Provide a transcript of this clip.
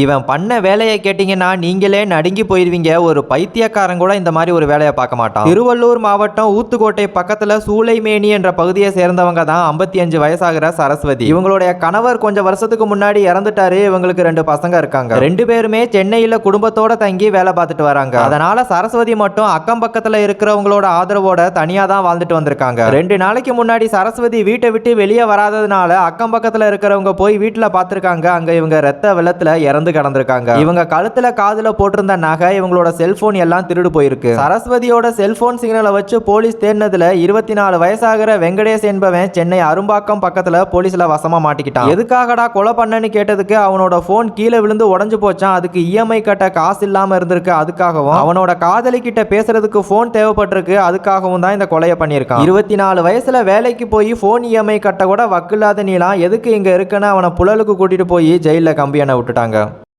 இவன் பண்ண வேலையை கேட்டிங்கன்னா நீங்களே நடுங்கி போயிடுவீங்க ஒரு பைத்தியக்காரன் கூட இந்த மாதிரி ஒரு வேலையை பார்க்க மாட்டான். திருவள்ளூர் மாவட்டம் ஊத்துக்கோட்டை பக்கத்துல சூளைமேனி என்ற பகுதியை சேர்ந்தவங்க தான் ஐம்பத்தி அஞ்சு வயசாகிற சரஸ்வதி. இவங்களுடைய கணவர் கொஞ்சம் வருஷத்துக்கு முன்னாடி இறந்துட்டாரு. இவங்களுக்கு ரெண்டு பசங்க இருக்காங்க. ரெண்டு பேருமே சென்னையில குடும்பத்தோட தங்கி வேலை பார்த்துட்டு வராங்க. அதனால சரஸ்வதி மட்டும் அக்கம் பக்கத்துல இருக்கிறவங்களோட ஆதரவோட தனியா தான் வாழ்ந்துட்டு வந்திருக்காங்க. ரெண்டு நாளைக்கு முன்னாடி சரஸ்வதி வீட்டை விட்டு வெளியே வராததுனால அக்கம் பக்கத்துல இருக்கிறவங்க போய் வீட்டுல பார்த்துருக்காங்க. அங்க இவங்க ரத்த வெள்ளத்துல இறந்து கிடந்திருக்காங்க. இவங்க கழுத்துல காதுல போட்டிருந்த நகை இவங்களோட செல்போன் எல்லாம் திருடு போயிருக்கு. சரஸ்வதியோட செல்போன் சிக்னலை வச்சு போலீஸ் தேடினதுல இருபத்தி நாலு வயசாகிற வெங்கடேஷ் என்பவன் சென்னை அரும்பாக்கம் பக்கத்துல போலீஸ்ல வசமா மாட்டிக்கிட்டான். எதுக்காகடா கொலை பண்ணன்னு கேட்டதுக்கு அவனோட போன் கீழே விழுந்து உடஞ்சு போச்சான். அதுக்கு இஎம்ஐ கட்ட காசு இல்லாம இருந்திருக்கு அதுக்காகவும். அவனோட காதலி கிட்ட பேசுறதுக்கு போன் தேவைப்பட்டிருக்கு அதுக்காகவும் தான் இந்த கொலையை பண்ணியிருக்கான். இருபத்தி நாலு வயசுல வேலைக்கு போய் போன் இஎம்ஐ கட்ட கூட வக்கில்லாத நீலாம் எதுக்கு இங்க இருக்குன்னு அவனை புழலுக்கு கூட்டிட்டு போய் ஜெயில கம்பி எண்ணெய் விட்டுட்டாங்க.